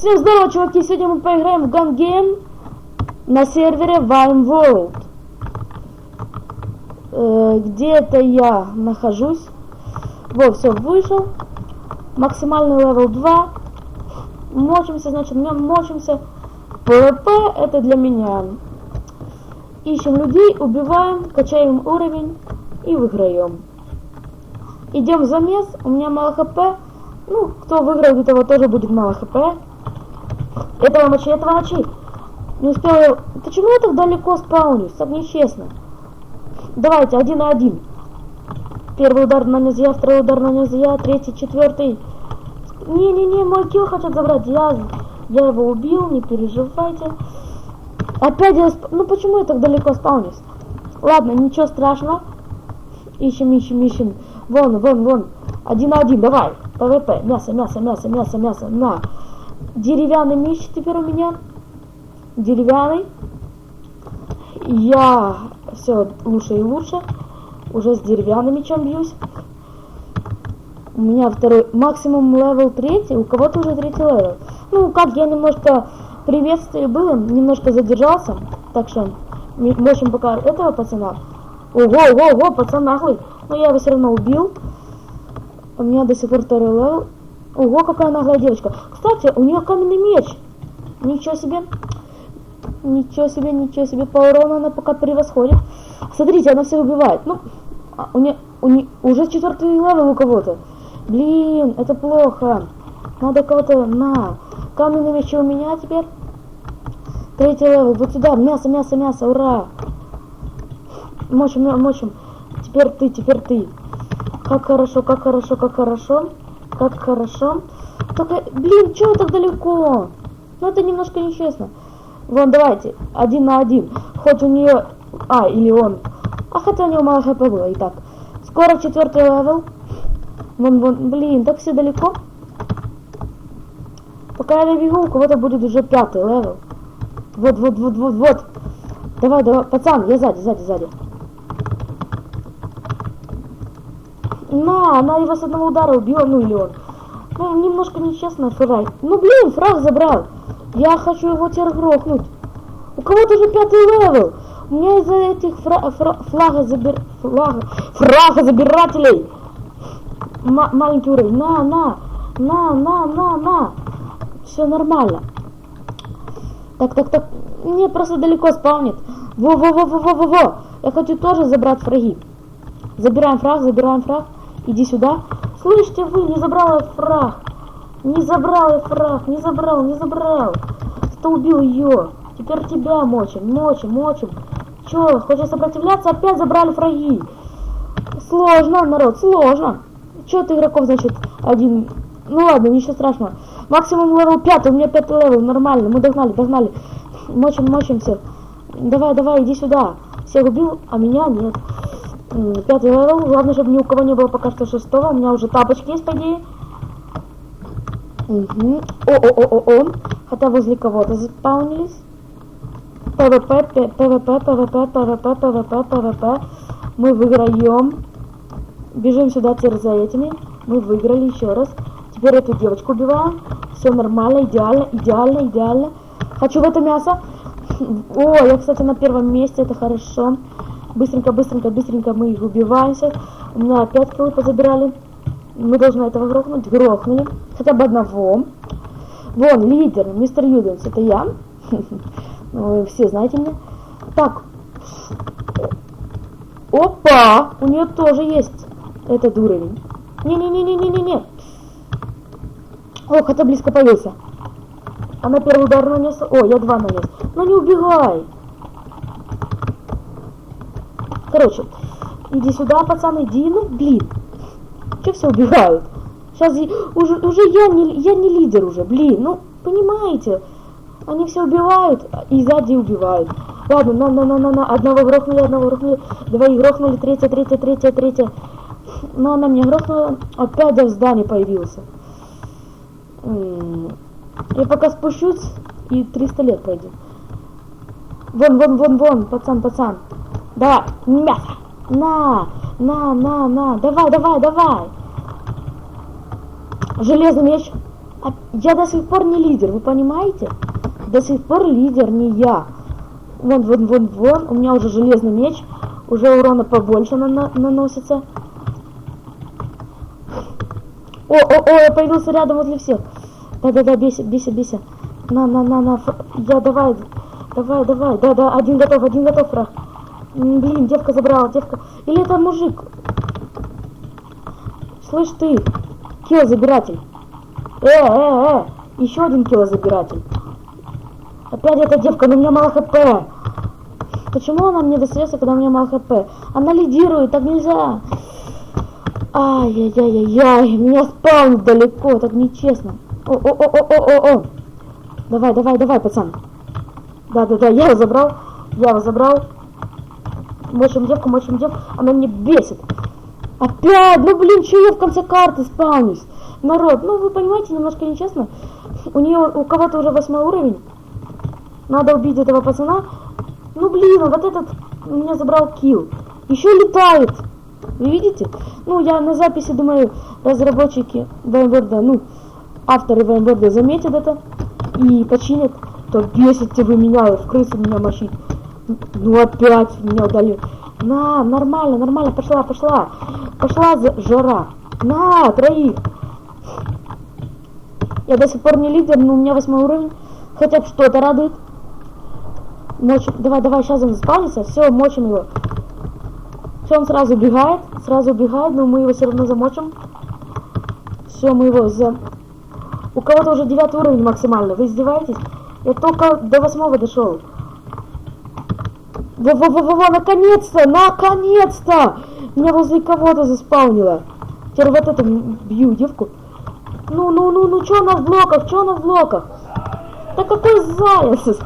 Всем здорово, чуваки! Сегодня мы поиграем в Gun Game на сервере Vine World. Э, где это я нахожусь? Вот, все, вышел. Максимальный левел 2. Мочимся, значит, мы мочимся. PvP это для меня. Ищем людей, убиваем, качаем уровень и выиграем. Идем в замес, у меня мало хп. Ну, кто выиграет, у того тоже будет мало хп. Этого мочи, этого мочи. Не успел я... Почему я так далеко спаунюсь? Так нечестно. Давайте, один на один. Первый удар нанес я, второй удар нанес я, третий, четвертый. Не-не-не, мой килл хотят забрать. Я, я его убил, не переживайте. Опять я... Сп... Ну почему я так далеко спаунюсь? Ладно, ничего страшного. Ищем, ищем, ищем. Вон, вон, вон. Один на один, давай. ПВП. Мясо, мясо, мясо, мясо, мясо. На. Деревянный меч теперь у меня. Деревянный. Я все лучше и лучше. Уже с деревянным мечом бьюсь. У меня второй максимум левел третий, у кого-то уже третий левел. Ну, как я немножко приветствие было, немножко задержался. Так что мочим пока этого пацана. Ого, ого, ого, пацан нахуй. Но я его все равно убил. У меня до сих пор второй левел. Ого, какая наглая девочка. Кстати, у нее каменный меч. Ничего себе. Ничего себе, ничего себе. По урону она пока превосходит. Смотрите, она всех убивает. Ну, а у нее, у нее уже четвертый левел у кого-то. Блин, это плохо. Надо кого-то на. Каменный меч у меня теперь. Третий левел. Вот сюда. Мясо, мясо, мясо. Ура. Мочим, мочим. Теперь ты, теперь ты. Как хорошо, как хорошо, как хорошо. Как хорошо. Только, блин, чего так далеко? Ну это немножко нечестно. Вон, давайте, один на один. Хоть у нее... А, или он. А хотя у него мало хп было, и так. Скоро четвертый левел. Вон, вон, блин, так все далеко. Пока я добегу, у кого-то будет уже пятый левел. Вот, вот, вот, вот, вот. Давай, давай, пацан, я сзади, сзади, сзади. На, она его с одного удара убила, ну или он. Ну, немножко нечестно, фраг. Ну, блин, фраг забрал. Я хочу его теперь грохнуть. У кого-то же пятый левел. У меня из-за этих фра фра флага забир... флага... фрага забирателей. М маленький уровень. На, на, на, на, на, на. Все нормально. Так, так, так. Мне просто далеко спавнит. Во-во-во-во-во-во-во. Я хочу тоже забрать фраги. Забираем фраг, забираем фраг. Иди сюда. Слышите вы, не забрал я фраг. Не забрал я фраг, не забрал, не забрал. Кто убил ее? Теперь тебя мочим, мочим, мочим. Че, хочешь сопротивляться? Опять забрали фраги. Сложно, народ, сложно. Че ты игроков, значит, один... Ну ладно, ничего страшного. Максимум левел 5, у меня 5 левел, нормально. Мы догнали, догнали. Мочим, мочимся. Давай, давай, иди сюда. Всех убил, а меня нет. Пятый левел. Главное, чтобы ни у кого не было пока что шестого. У меня уже тапочки есть, по идее. Угу. О-о-о-о-о. Хотя возле кого-то заспаунились. ПВП, ПВП, ПВП, ПВП, ПВП, ПВП. Мы выиграем. Бежим сюда теперь за этими. Мы выиграли еще раз. Теперь эту девочку убиваем. Все нормально, идеально, идеально, идеально. Хочу в это мясо. О, я, кстати, на первом месте, это хорошо. Быстренько, быстренько, быстренько мы их убиваемся. У меня опять киллы позабирали. Мы должны этого грохнуть. Грохнули. Хотя бы одного. Вон, лидер, мистер Юденс, это я. Вы все знаете меня. Так. Опа! У нее тоже есть этот уровень. Не-не-не-не-не-не-не. Ох, это близко повесил. Она первый удар нанес. О, я два нанес. Ну не убегай. Короче, иди сюда, пацан, иди. Ну, блин. Че все убегают? Сейчас уже, уже я, не, я не лидер уже, блин. Ну, понимаете. Они все убивают и сзади убивают. Ладно, на, на, на, на, на. Одного грохнули, одного грохнули. Двоих грохнули, третья, третья, третья, третья. Но она меня грохнула. Опять в здании появился. Я пока спущусь, и 300 лет пройдет. Вон, вон, вон, вон, пацан, пацан. Давай, мясо. На, на, на, на. Давай, давай, давай. Железный меч. А я до сих пор не лидер, вы понимаете? До сих пор лидер не я. Вон, вон, вон, вон. У меня уже железный меч. Уже урона побольше на на наносится. О, о, о, появился рядом возле всех. Да-да-да, бейся, бейся, бейся. На, на, на, на. Я давай, давай, давай. Да-да, один готов, один готов, враг. Блин, девка забрала, девка. Или это мужик? Слышь ты, килл-забиратель. Э, э, э, еще один килл-забиратель. Опять эта девка, но у меня мало хп. Почему она мне достается, когда у меня мало хп? Она лидирует, так нельзя. Ай-яй-яй-яй, меня спаунит далеко, так нечестно. О-о-о-о-о-о-о. Давай, давай, давай, пацан. Да-да-да, я его забрал. Я его забрал. Мочим девку, мочим девку. Она мне бесит. Опять, ну блин, что я в конце карты спаунюсь? Народ, ну вы понимаете, немножко нечестно. У нее, у кого-то уже восьмой уровень. Надо убить этого пацана. Ну блин, вот этот меня забрал килл. Еще летает. Вы видите? Ну, я на записи думаю, разработчики Ваймборда, ну, авторы Ваймборда заметят это и починят. То бесите вы меня, в крысу меня мочить. Ну, опять меня удали. На, нормально, нормально, пошла, пошла. Пошла жара. На, троих. Я до сих пор не лидер, но у меня восьмой уровень. Хотя бы что-то радует. Мочим. Давай, давай, сейчас он спалится. Все, мочим его. Все, он сразу убегает. Сразу убегает, но мы его все равно замочим. Все, мы его за... У кого-то уже девятый уровень максимально. Вы издеваетесь? Я только до восьмого дошел. Во-во-во-во, наконец-то! Наконец-то! Меня возле кого-то заспаунило. Теперь вот это бью девку. Ну, ну, ну, ну, что она в блоках? Что она в блоках? Да какой заяц?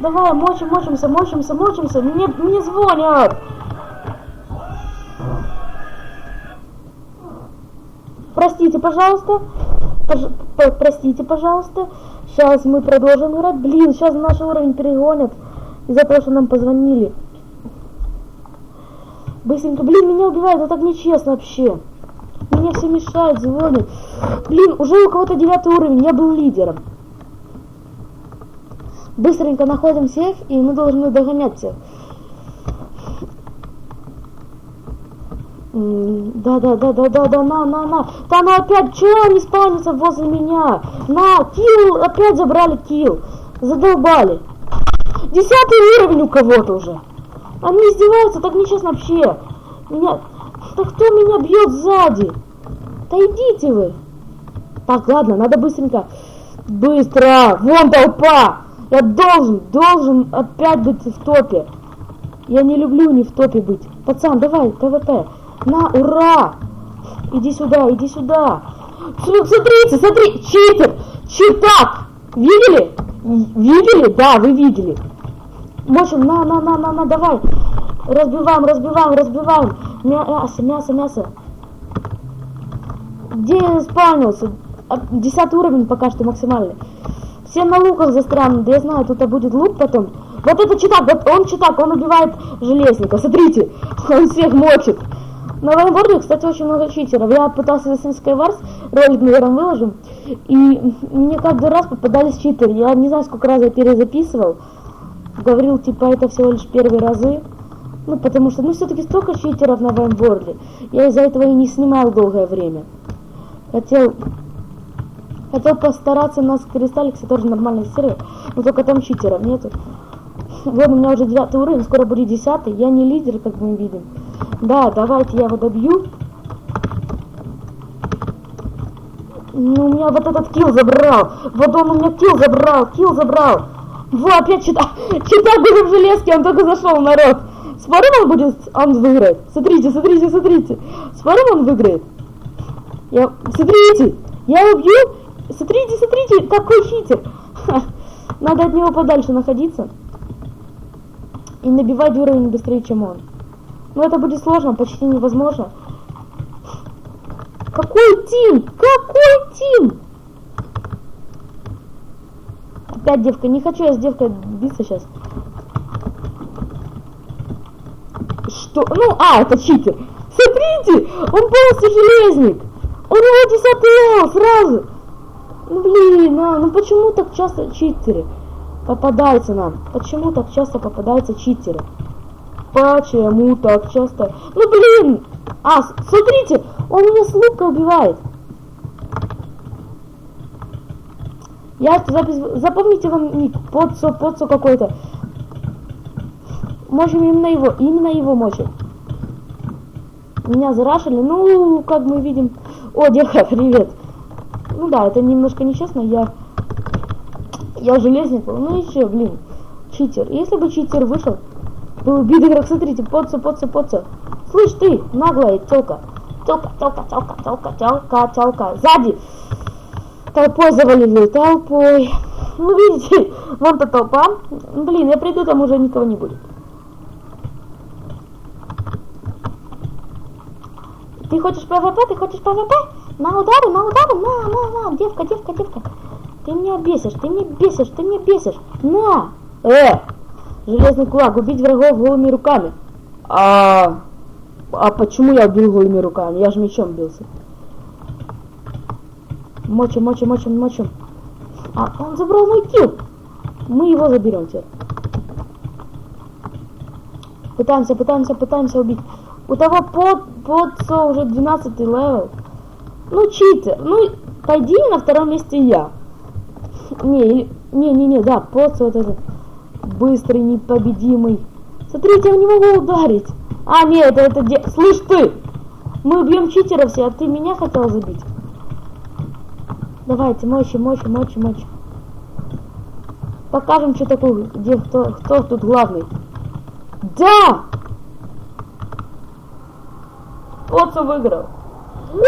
Давай, мочим, мочимся, мочимся, мочимся. Мне, мне звонят. Простите, пожалуйста. Пож простите, пожалуйста. Сейчас мы продолжим играть. Блин, сейчас наш уровень перегонят. Из-за того, что нам позвонили. Быстренько. Блин, меня убивают. Это так нечестно вообще. Мне все мешают, звонят. Блин, уже у кого-то девятый уровень. Я был лидером. Быстренько находим всех, и мы должны догонять всех. Да, да, да, да, да, да, на, на, на. Да она опять, чего они спавнится возле меня? На, килл, опять забрали килл. Задолбали. Десятый уровень у кого-то уже. Они издеваются, так нечестно вообще. Меня... Да кто меня бьет сзади? Да идите вы. Так, ладно, надо быстренько. Быстро! Вон толпа! Я должен, должен опять быть в топе. Я не люблю не в топе быть. Пацан, давай, ТВП. На, ура! Иди сюда, иди сюда. Смотрите, смотри, читер, читак. Видели? Видели? Да, вы видели. Можем, на, на, на, на, на, давай. Разбиваем, разбиваем, разбиваем. Мясо, мясо, мясо. Где я спавнился? Десятый уровень пока что максимальный. Все на луках застрянуты, я знаю, тут будет лук потом. Вот это читак, вот он читак, он убивает железника. Смотрите, он всех мочит. На вайборде, кстати, очень много читеров. Я пытался за Skywars, ролик, наверное, выложим. И мне каждый раз попадались читеры. Я не знаю, сколько раз я перезаписывал. Говорил, типа, это всего лишь первые разы. Ну, потому что, ну, все-таки столько читеров на вайборде. Я из-за этого и не снимал долгое время. Хотел... Хотел постараться на Кристалликсе тоже нормальный сервер, но только там читеров нету. Вот у меня уже девятый уровень, скоро будет десятый. Я не лидер, как мы видим. Да, давайте я его добью. Ну, у меня вот этот килл забрал. Вот он у меня килл забрал, килл забрал. Во, опять чита. Чита будет в железке, он только зашел, народ. Спорим, он будет, он выиграет. Смотрите, смотрите, смотрите. Спорим, он выиграет. Я, смотрите, я убью. Смотрите, смотрите, какой читер. Надо от него подальше находиться. И набивать уровень быстрее, чем он. Но это будет сложно, почти невозможно. Какой тим? Какой тим? Опять девка. Не хочу я с девкой биться сейчас. Что? Ну, а, это читер. Смотрите, он полностью железник. Он его 10 левел сразу. Ну блин, а, ну почему так часто читеры попадаются нам? Почему так часто попадаются читеры? Почему так часто? Ну блин! А, смотрите, он меня с лука убивает. Я запис... Запомните вам ник. Подсо, подсо какой-то. Можем именно его, именно его мочим. Меня зарашили, ну, как мы видим. О, девка, привет. Ну да, это немножко нечестно, я... Я железник. Ну еще, блин, читер. Если бы читер вышел, был убит игрок, смотрите, подсо, подсо, подсо. Слышь ты, наглая телка. Телка, телка, телка, телка, телка, телка. Сзади. Толпой завалили, толпой. Ну, видите, вон-то толпа. Блин, я приду, там уже никого не будет. Ты хочешь ПВП? Ты хочешь ПВП? На удары, на удары, на, на, на, девка, девка, девка. Ты меня бесишь, ты меня бесишь, ты меня бесишь. На! Э! Железный кулак, убить врагов голыми руками. А, а почему я убил голыми руками? Я же мечом бился. Мочим, мочим, мочим, мочим. А, он забрал мой килл. Мы его заберем теперь. Пытаемся, пытаемся, пытаемся убить. У того под, под уже 12 левел. Ну, читер. Ну, по идее, на втором месте я. Не. Не, не, не, да, под вот этот быстрый, непобедимый. Смотрите, я не могу ударить. А, нет, это, это. Слышь ты! Мы убьем читера все, а ты меня хотел забить. Давайте, мочи, мочи, мочи, мочи. Покажем, что такое, где кто, кто тут главный. Да! Отцу выиграл. Ну,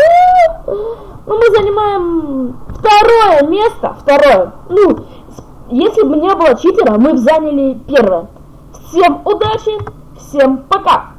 мы занимаем второе место. Второе. Ну, если бы не было читера, мы бы заняли первое. Всем удачи, всем пока!